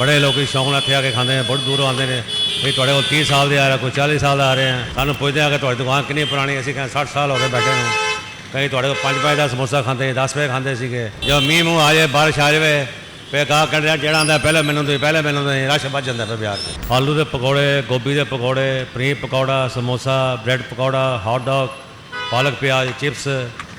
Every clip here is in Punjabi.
ਬੜੇ ਲੋਕੀ ਸ਼ੌਂਕ ਨਾਲ ਇੱਥੇ ਆ ਕੇ ਖਾਂਦੇ ਨੇ, ਬਹੁਤ ਦੂਰੋਂ ਆਉਂਦੇ ਨੇ। ਵੀ ਤੁਹਾਡੇ ਕੋਲ 30 ਸਾਲ ਦੇ ਆ ਰਹੇ, ਕੋਈ 40 ਸਾਲ ਦਾ ਆ ਰਹੇ ਆ। ਸਾਨੂੰ ਪੁੱਛਦੇ ਆ ਕਿ ਤੁਹਾਡੀ ਦੁਕਾਨ ਕਿੰਨੀ ਪੁਰਾਣੀ ਅਸੀਂ ਕਹਿੰਦੇ 60 ਸਾਲ ਹੋ ਗਏ ਬੈਠੇ ਨੂੰ। ਕਈ ਤੁਹਾਡੇ ਕੋਲ 5 ਰੁਪਏ ਦਾ ਸਮੋਸਾ ਖਾਂਦੇ 10 ਰੁਪਏ ਖਾਂਦੇ ਸੀਗੇ। ਜਦੋਂ ਮੀਂਹ ਮੂੰਹ ਆ ਜਾਏ, ਬਾਰਿਸ਼ ਆ ਜਾਵੇ ਫੇ ਗਾਹ ਕਹਿੰਦੇ ਜਿਹੜਾ ਆਉਂਦਾ ਪਹਿਲੇ ਮੈਨੂੰ ਦੇ, ਪਹਿਲੇ ਮੈਨੂੰ ਦੇ, ਰਸ਼ ਵੱਜ ਜਾਂਦਾ ਫਿਰ ਬਾਜ਼ਾਰ 'ਚ। ਆਲੂ ਦੇ ਪਕੌੜੇ, ਗੋਭੀ ਦੇ ਪਕੌੜੇ, paneer pakora, samosa, bread pakora hot dog ਪਾਲਕ ਪਿਆਜ਼, ਚਿਪਸ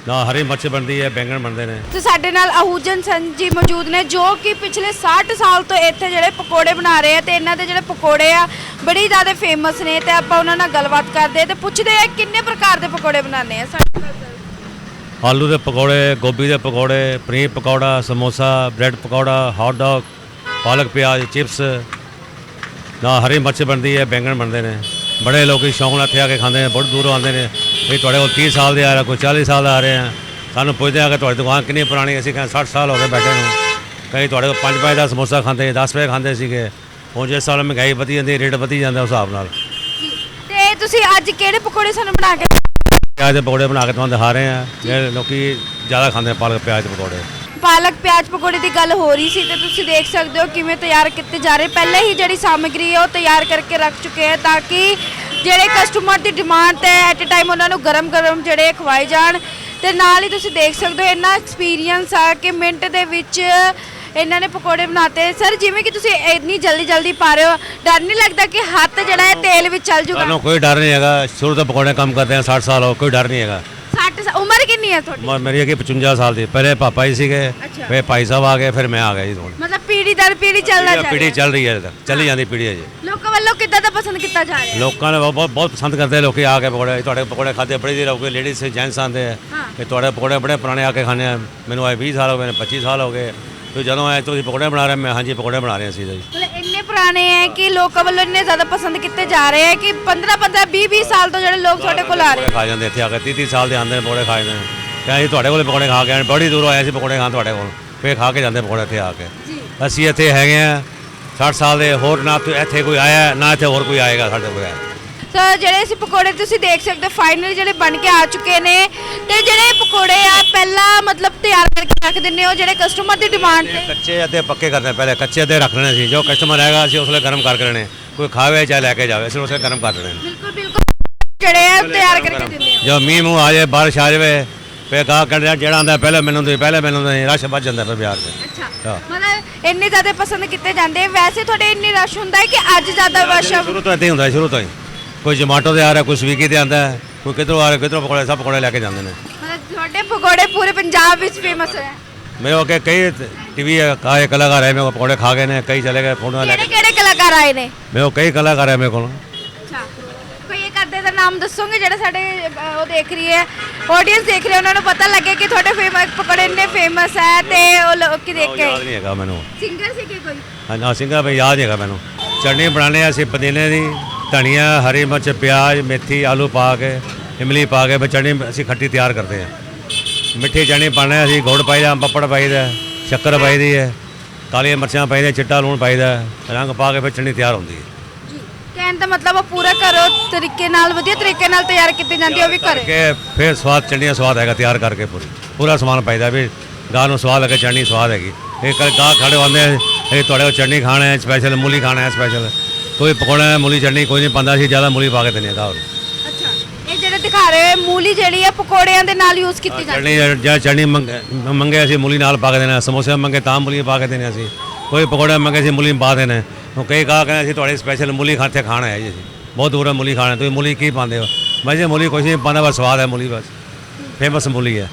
ਨਾ ਹਰੀ ਮਿਰਚ ਬਣਦੀ ਹੈ ਬੈਂਗਣ ਬਣਦੇ ਨੇ। ਤੇ ਸਾਡੇ ਨਾਲ ਅਹੂਜਨ ਸੰ ਜੀ ਮੌਜੂਦ ਨੇ ਜੋ ਕਿ ਪਿਛਲੇ 60 ਸਾਲ ਤੋਂ ਇੱਥੇ ਜਿਹੜੇ ਪਕੌੜੇ ਬਣਾ ਰਹੇ ਆ ਤੇ ਇਹਨਾਂ ਦੇ ਜਿਹੜੇ ਪਕੌੜੇ ਆ ਬੜੀ ਜ਼ਿਆਦਾ ਫੇਮਸ ਨੇ ਤੇ ਆਪਾਂ ਉਹਨਾਂ ਨਾਲ ਗੱਲਬਾਤ ਕਰਦੇ ਆ ਤੇ ਪੁੱਛਦੇ ਆ ਕਿੰਨੇ ਪ੍ਰਕਾਰ ਦੇ ਪਕੌੜੇ ਬਣਾਉਂਦੇ ਆ ਸਾਡੇ ਨਾਲ। ਆਲੂ ਦੇ ਪਕੌੜੇ ਗੋਭੀ ਦੇ ਪਕੌੜੇ paneer pakora samosa bread pakora hot dog ਪਾਲਕ ਪਿਆਜ਼ ਚਿਪਸ ਨਾ ਹਰੀ ਮਿਰਚ ਬਣਦੀ ਹੈ ਬੈਂਗਣ ਬਣਦੇ ਨੇ। ਬੜੇ ਲੋਕੀ ਸ਼ੌਂਕ ਨਾਲ ਇੱਥੇ ਆ ਕੇ ਖਾਂਦੇ ਨੇ ਬਹੁਤ ਦੂਰੋਂ ਆਉਂਦੇ ਨੇ। ਵੀ ਤੁਹਾਡੇ ਕੋਲ 30 ਸਾਲ ਦੇ ਆ ਰਹੇ ਕੋਈ 40 ਸਾਲ ਦਾ ਆ ਰਹੇ ਆ। ਸਾਨੂੰ ਪੁੱਛਦੇ ਆ ਕਿ ਤੁਹਾਡੀ ਦੁਕਾਨ ਕਿੰਨੀ ਪੁਰਾਣੀ? ਅਸੀਂ ਕਹਿੰਦੇ 60 ਸਾਲ ਹੋ ਗਏ ਬੈਠੇ ਨੂੰ। ਕਈ ਤੁਹਾਡੇ ਕੋਲ 5 ਰੁਪਏ ਦਾ ਸਮੋਸਾ ਖਾਂਦੇ 10 ਰੁਪਏ ਖਾਂਦੇ ਸੀਗੇ। ਹੁਣ ਜਿਸ ਸਾਲ ਮਹਿੰਗਾਈ ਵਧੀ ਜਾਂਦੀ ਰੇਟ ਵਧੀ ਜਾਂਦਾ ਉਸ ਹਿਸਾਬ ਨਾਲ। ਤੇ ਤੁਸੀਂ ਅੱਜ ਕਿਹੜੇ ਪਕੌੜੇ ਸਾਨੂੰ ਬਣਾ ਕੇ ਪਿਆਜ਼ ਦੇ ਪਕੌੜੇ ਬਣਾ ਕੇ ਤੁਹਾਨੂੰ ਦਿਖਾ ਰਹੇ ਆ। ਜਿਹੜੇ ਲੋਕੀ ਜ਼ਿਆਦਾ ਖਾਂਦੇ ਨੇ ਪਾਲਕ ਪਿਆਜ਼ ਦੇ ਪਕੌੜੇ। ਪਾਲਕ ਪਿਆਜ਼ ਪਕੌੜੇ ਦੀ ਗੱਲ ਹੋ ਰਹੀ ਸੀ ਤੇ ਤੁਸੀਂ ਦੇਖ ਸਕਦੇ ਹੋ ਕਿਵੇਂ ਤਿਆਰ ਕੀਤੇ ਜਾ ਰਹੇ। ਪਹਿਲਾਂ ਹੀ ਜਿਹੜੀ ਸਾਮਗਰੀ ਹੈ ਉਹ ਤਿਆਰ ਕਰਕੇ ਰੱਖ ਚੁੱਕੇ ਹੈ ਤਾਂ ਕਿ ਜਿਹੜੇ ਕਸਟਮਰ ਦੀ ਡਿਮਾਂਡ ਤੇ ਐਟ ਅ ਟਾਈਮ ਉਹਨਾਂ ਨੂੰ ਗਰਮ-ਗਰਮ ਜਿਹੜੇ ਖਵਾਏ ਜਾਣ ਤੇ ਨਾਲ ਹੀ ਤੁਸੀਂ ਦੇਖ ਸਕਦੇ ਹੋ ਇੰਨਾ ਐਕਸਪੀਰੀਅੰਸ ਆ ਕਿ ਮਿੰਟ ਦੇ ਵਿੱਚ ਇਹਨਾਂ ਨੇ ਪਕੌੜੇ ਬਣਾਤੇ। ਸਰ ਜਿਵੇਂ ਕਿ ਤੁਸੀਂ ਇੰਨੀ ਜਲਦੀ ਜਲਦੀ ਪਾ ਰਹੇ ਹੋ ਡਰ ਨਹੀਂ ਲੱਗਦਾ ਕਿ ਹੱਥ ਜਿਹੜਾ ਹੈ ਤੇਲ ਵਿੱਚ ਚੱਲ ਜੂਗਾ? ਸਾਨੂੰ ਕੋਈ ਡਰ ਨਹੀਂ ਹੈਗਾ। ਸ਼ੁਰੂ ਤੋਂ ਪਕੌੜੇ ਕੰਮ ਕਰਦੇ ਆ 60 ਸਾਲ ਹੋ ਕੋਈ ਡਰ ਨਹੀਂ ਹੈਗਾ। 60 ਸਾਲ ਉਮਰ ਕਿੰਨੀ ਹੈ ਤੁਹਾਡੀ ਮ- ਮੇਰੀ ਹੈਗੀ 55 ਸਾਲ ਦੀ। ਪਹਿਲੇ ਪਾਪਾ ਜੀ ਸੀਗੇ ਅੱਛਾ। ਫਿਰ ਭਾਈ ਸਾਹਿਬ ਆ ਗਏ ਫਿਰ ਮੈਂ ਆ ਗਿਆ ਜੀ ਹੁਣ। ਮਤਲਬ ਪੀੜੀ ਦਰ ਪੀੜੀ ਚੱਲਦਾ ਜਾ ਪੀੜੀ ਰਿਹਾ। ਚੱਲ ਰਹੀ ਹੈ ਤੱਕ ਚੱਲੀ ਜਾਂਦੀ ਪੀੜੀ ਅਜੇ ਲੋਕਾਂ ਵੱਲੋਂ ਕਿੱਦਾਂ ਦਾ ਪਸੰਦ ਕੀਤਾ ਜਾ ਰਿਹਾ? ਹੈ ਲੋਕਾਂ ਨੇ ਬਹੁਤ ਬਹੁਤ- ਬਹੁਤ ਪਸੰਦ ਕਰਦੇ ਆ ਲੋਕੀ ਆ ਕੇ ਪਕੌੜੇ। ਤੁਹਾਡੇ ਪਕੌੜੇ ਖਾਦੇ ਬੜੀ ਦੇਰ ਹੋ ਗਈ ਲੇਡੀਜ਼ ਜੈਂਟਸ ਆਉਂਦੇ ਆ। ਹਾਂ। ਕਿ ਤੁਹਾਡੇ ਪਕੌੜੇ ਬੜੇ ਪੁਰਾਣੇ ਆ ਕੇ ਖਾਣੇ ਆ। ਮੈਨੂੰ ਆਏ 20 ਸਾਲ ਹੋ ਗਏ ਨੇ 25 ਸਾਲ ਹੋ ਗਏ। ਤੁਸੀਂ ਜਦੋਂ ਆਏ ਤੁਸੀਂ ਪਕੌੜੇ ਬਣਾ ਰਹੇ ਮੈਂ ਹਾਂਜੀ ਪਕੌੜੇ ਬਣਾ ਰਹੇ ਸੀ ਜੀ। ਮਤਲਬ ਇੰਨੇ ਪੁਰਾਣੇ ਹੈ ਕਿ ਲੋਕਾਂ ਵੱਲੋਂ ਇੰਨੇ ਜ਼ਿਆਦਾ ਪਸੰਦ ਕੀਤੇ ਜਾ ਰਹੇ ਹੈ ਕਿ 15 15 20 20 ਸਾਲ ਤੋਂ ਜਿਹੜੇ ਲੋਕ ਤੁਹਾਡੇ ਕੋਲ ਆ ਰਹੇ ਪਕੌੜੇ ਖਾ ਜਾਂਦੇ ਇੱਥੇ ਆ ਕੇ 30 30 ਸਾਲ ਦੇ ਆਉਂਦੇ ਨੇ ਪਕੌੜੇ ਖਾ ਜਾਂਦੇ ਨੇ। ਕਹਿੰਦੇ ਜੀ ਤੁਹਾਡੇ ਕੋਲ ਪਕੌੜੇ ਖਾ ਕੇ ਆਏ ਬੜੀ ਦੂਰੋਂ ਆਏ ਸੀ ਪਕੌੜੇ ਖਾਣ ਤੁਹਾਡੇ ਕੋਲ। ਫੇਰ ਖਾ ਕੇ ਜਾਂਦੇ ਪਕੌੜੇ ਇੱਥੇ ਆ ਕੇ। ਜੀ। ਅਸੀਂ ਇੱਥੇ ਹੈਗੇ ਆ 60 ਸਾਲ ਦੇ ਹੋਰ ਨਾ ਤੋਂ ਇੱਥੇ ਕੋਈ ਆਇਆ ਨਾ ਇੱਥੇ ਹੋਰ ਕੋਈ ਆਏਗਾ ਸਾਡੇ ਕੋਲ ਸੋ ਜਿਹੜੇ ਅਸੀਂ ਪਕੌੜੇ ਤੁਸੀਂ ਦੇਖ ਸਕਦੇ ਹੋ ਫਾਈਨਲ ਜਿਹੜੇ ਬਣ ਕੇ ਆ ਚੁੱਕੇ ਨੇ ਤੇ ਜਿਹੜੇ ਪਕੌੜੇ ਆ ਪਹਿਲਾਂ ਮਤਲਬ ਤਿਆਰ ਕਰਕੇ ਰੱਖ ਦਿੰਨੇ ਹੋ ਜਿਹੜੇ ਕਸਟਮਰ ਦੀ ਡਿਮਾਂਡ ਤੇ। ਕੱਚੇ ਅੱਧੇ ਪੱਕੇ ਕਰਨੇ ਪਹਿਲੇ ਕੱਚੇ ਅੱਧੇ ਰੱਖ ਲੈਣੇ ਸੀ ਜੋ ਕਸਟਮਰ ਆਏਗਾ ਅਸੀਂ ਉਸਲੇ ਗਰਮ ਕਰਕੇ ਲੈਣੇ। ਕੋਈ ਖਾਵੇ ਚਾਹੇ ਲੈ ਕੇ ਜਾਵੇ ਅਸੀਂ ਉਸਲੇ ਗਰਮ ਕਰ ਲੈਣੇ। ਬਿਲਕੁਲ ਬਿਲਕੁਲ। ਜਿਹੜੇ ਤਿਆਰ ਕਰਕੇ ਦਿੰਦੇ ਹੋ। ਜੋ ਮੀਂਹ ਮੂੰਹ ਆ ਜਾਏ ਬਾਰਿਸ਼ ਆ ਜਾਵੇ ਫੇ ਗਾਹ ਕਹਿੰਦੇ ਜਿਹੜਾ ਆਉਂਦਾ ਪਹਿਲੇ ਮੈਨੂੰ ਦੇ ਪਹਿਲੇ ਮੈਨੂੰ ਦੇ ਰਸ਼ ਵੱਜ ਜਾਂਦਾ ਫਿਰ ਅੱਛਾ ਹਾਂ। ਮਤਲਬ ਇੰਨੇ ਜ਼ਿਆਦਾ ਪਸੰਦ ਕੀਤੇ ਜਾਂਦੇ ਵੈਸੇ ਤੁਹਾਡੇ ਇੰਨੀ ਰਸ਼ ਹੁੰਦਾ ਹੈ ਕਿ ਅੱਜ ਜ਼ਿਆਦਾ ਰਸ਼ ਸ਼ੁਰੂ ਤੋਂ ਇੱਦਾਂ ਹੀ ਹੁੰਦਾ ਸ਼ੁਰੂ ਤੋਂ ਹੀ। ਕੋਈ ਜਮਾਟੋ ਤੇ ਆ ਰਿਹਾ ਕੋਈ ਸਵੀਗੀ ਤੇ ਆਉਂਦਾ ਹੈ, ਕੋਈ ਕਿਧਰੋਂ ਆ ਰਿਹਾ ਕਿਧਰੋਂ ਪਕੌੜੇ ਸਭ ਪਕੌੜੇ ਲੈ ਕੇ ਜਾਂਦੇ ਨੇ। ਮਤਲਬ ਤੁਹਾਡੇ ਪਕੌੜੇ ਪੂਰੇ ਪੰਜਾਬ ਵਿੱਚ ਫੇਮਸ ਹੈ ਮੇਰੇ ਕੋਲ ਕਈ ਟੀਵੀ ਕਾਏ ਕਲਾਕਾਰ ਹੈ ਮੇਰੇ ਕੋਲ ਪਕੌੜੇ ਖਾ ਗਏ ਨੇ ਕਈ ਚਲੇ ਗਏ ਫੋਟੋਆਂ ਲੈ ਕਿਹੜੇ ਕੇ ਕਿਹੜੇ ਕਲਾਕਾਰ ਆਏ ਨੇ? ਮੇਰੇ ਕੋਲ ਕਈ ਕਲਾਕਾਰ ਹੈ ਮੇਰੇ ਕੋਲ ਅੱਛਾ ਕੋਈ ਇੱਕ ਅੱਧੇ ਦਾ ਨਾਮ ਦੱਸੋਗੇ ਜਿਹੜਾ ਸਾਡੇ ਉਹ ਦੇਖ ਰਹੀ ਹੈ ਆਡੀਅנס ਦੇਖ ਰਹੀ ਹੈ ਉਹਨਾਂ ਨੂੰ ਪਤਾ ਲੱਗੇ ਕਿ ਤੁਹਾਡੇ ਫੇਮਸ ਪਕੌੜੇ ਇੰਨੇ ਫੇਮਸ ਹੈ ਤੇ ਉਹ ਲੋਕ ਦੇਖ ਉਹ ਕੇ ਯਾਦ ਨਹੀਂ ਹੈਗਾ ਮੈਨੂੰ। ਸਿੰਗਰ ਸੀ ਕਿ ਕੋਈ? ਹਾਂ ਨਾ ਸਿੰਘਾ ਭਾਈ ਯਾਦ ਨਹੀਂ ਹੈਗਾ ਮੈਨੂੰ। ਚਟਨੀ ਬਣਾਉਂਦੇ ਹਾਂ ਅਸੀਂ ਪੁਦੀਨੇ ਦੀ ਧਨੀਆ ਹਰੀ ਮਿਰਚ ਪਿਆਜ਼ ਮੇਥੀ ਆਲੂ ਪਾ ਕੇ ਇਮਲੀ ਪਾ ਕੇ ਚਟਨੀ ਅਸੀਂ ਖੱਟੀ ਤਿਆਰ ਕਰਦੇ ਹਾਂ ਮਿੱਠੀ ਚਟਨੀ ਪਾਉਂਦੇ ਹਾਂ ਅਸੀਂ ਗੁੜ ਪਾਈਦਾ ਪੱਪੜ ਪਾਈਦਾ ਸ਼ੱਕਰ ਪਾਈਦੀ ਹੈ ਕਾਲੀਆਂ ਮਿਰਚਾਂ ਪਾਈਦੀਆਂ ਚਿੱਟਾ ਲੂਣ ਪਾਈਦਾ ਰੰਗ ਪਾ ਕੇ ਫਿਰ ਚਟਨੀ ਤਿਆਰ ਹੁੰਦੀ ਹੈ। ਕਹਿਣ ਦਾ ਮਤਲਬ ਉਹ ਪੂਰਾ ਘਰੋਂ ਤਰੀਕੇ ਨਾਲ ਵਧੀਆ ਤਰੀਕੇ ਨਾਲ ਤਿਆਰ ਕੀਤੀ ਜਾਂਦੀ ਹੈ ਉਹ ਵੀ ਘਰੇ ਕਿ ਫਿਰ ਸਵਾਦ ਚਟਨੀਆਂ ਸਵਾਦ ਹੈਗਾ ਤਿਆਰ ਕਰਕੇ ਪੂਰੀ। ਪੂਰਾ ਸਮਾਨ ਪਾਈਦਾ ਵੀ ਗਾਹ ਨੂੰ ਸਵਾਦ ਲੱਗੇ ਚਟਨੀ ਸਵਾਦ ਹੈਗੀ। ਇਹ ਕਰ ਗਾਹ ਖੜੇ ਹੁੰਦੇ ਆ, ਇਹ ਤੁਹਾਡੇ ਕੋਲ ਚਟਨੀ ਖਾਣਾ ਹੈ ਸਪੈਸ਼ਲ ਮੂਲੀ ਖਾਣਾ ਹੈ ਸਪੈਸ਼ਲ ਕੋਈ ਪਕੌੜਾ ਮੂਲੀ ਚਟਨੀ ਕੋਈ ਨਹੀਂ ਪਾਉਂਦਾ ਸੀ ਜ਼ਿਆਦਾ ਮੂਲੀ ਪਾ ਕੇ ਦਿੰਦੇ ਆ ਗਾਹ ਨੂੰ। ਅੱਛਾ। ਇਹ ਜਿਹੜੇ ਦਿਖਾ ਰਹੇ ਹੋ ਮੂਲੀ ਜਿਹੜੀ ਹੈ ਪਕੌੜਿਆਂ ਦੇ ਨਾਲ ਯੂਜ਼ ਕੀਤੀ ਜਾਂਦੀ ਹੈ ਚਟਨੀ ਜਾਂ ਚਟਨੀ ਮੰਗੇ ਮੰਗੇ ਅਸੀਂ ਮੂਲੀ ਨਾਲ ਪਾ ਕੇ ਦੇਣਾ ਸਮੋਸੇ ਮੰਗੇ ਤਾਂ ਮੂਲੀ ਪਾ ਕੇ ਦੇਣੇ ਅਸੀਂ। ਕੋਈ ਪਕੌੜਾ ਮੰਗੇ ਸੀ ਮੂਲੀ ਪਾ ਦੇਣੇ। ਉਹ ਕਈ ਗਾਹ ਕਹਿੰਦੇ ਅਸੀਂ ਤੁਹਾਡੇ ਸਪੈਸ਼ਲ ਮੂਲੀ ਖਾਤੇ ਖਾਣਾ ਹੈ ਜੀ ਅਸੀਂ। ਬਹੁਤ ਦੂਰ ਮੂਲੀ ਖਾਣਾ, ਤੁਸੀਂ ਮੂਲੀ ਕੀ ਪਾਉਂਦੇ ਹੋ? ਮੈਂ ਜੀ ਮੂਲੀ ਕੁਛ ਨਹੀਂ ਪਾਉਂਦਾ, ਬਸ ਸਵਾਦ ਹੈ ਮੂਲੀ ਬਸ। ਫੇਮਸ ਮੂਲੀ ਹੈ।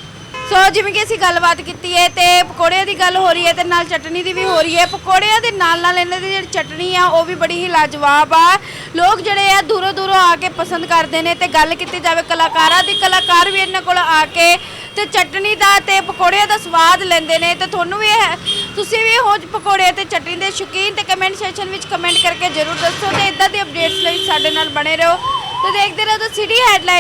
ਸੋ ਜਿਵੇਂ ਕਿ ਅਸੀਂ ਗੱਲਬਾਤ ਕੀਤੀ ਹੈ, ਤੇ ਪਕੌੜਿਆਂ ਦੀ ਗੱਲ ਹੋ ਰਹੀ ਹੈ ਤੇ ਨਾਲ ਚਟਨੀ ਦੀ ਵੀ ਹੋ ਰਹੀ ਹੈ। ਪਕੌੜਿਆਂ ਦੇ ਨਾਲ ਨਾਲ ਇਹਨਾਂ ਦੀ ਜਿਹੜੀ ਚਟਨੀ ਆ, ਉਹ ਵੀ ਬੜੀ ਹੀ ਲਾਜਵਾਬ ਆ। ਲੋਕ ਜਿਹੜੇ ਆ, ਦੂਰੋਂ ਦੂਰੋਂ ਆ ਕੇ ਪਸੰਦ ਕਰਦੇ ਨੇ ਤੇ ਗੱਲ ਕੀਤੀ ਜਾਵੇ ਕਲਾਕਾਰਾਂ ਦੀ, ਕਲਾਕਾਰ ਵੀ ਇਹਨਾਂ ਕੋਲ ਆ ਕੇ ਤੇ ਚਟਨੀ ਦਾ ਤੇ ਪਕੌੜਿਆਂ ਦਾ ਸਵਾਦ ਲੈਂਦੇ ਨੇ। ਤੇ ਤੁਹਾਨੂੰ ਵੀ ਇਹ ਤੁਸੀਂ ਵੀ ਹੋ ਪਕੌੜੇ ਤੇ ਚਟਨੀ ਦੇ ਸ਼ੌਕੀਨ ਤੇ ਕਮੈਂਟ ਸੈਕਸ਼ਨ ਵਿੱਚ ਕਮੈਂਟ ਕਰਕੇ ਜਰੂਰ ਦੱਸੋ ਤੇ ਇਦਾਂ ਦੀ ਅਪਡੇਟਸ ਲਈ ਸਾਡੇ ਨਾਲ ਬਣੇ ਰਹੋ। ਤੇ ਦੇਖਦੇ ਰਹੋ ਸਿਟੀ ਹੈਡਲਾਈਨ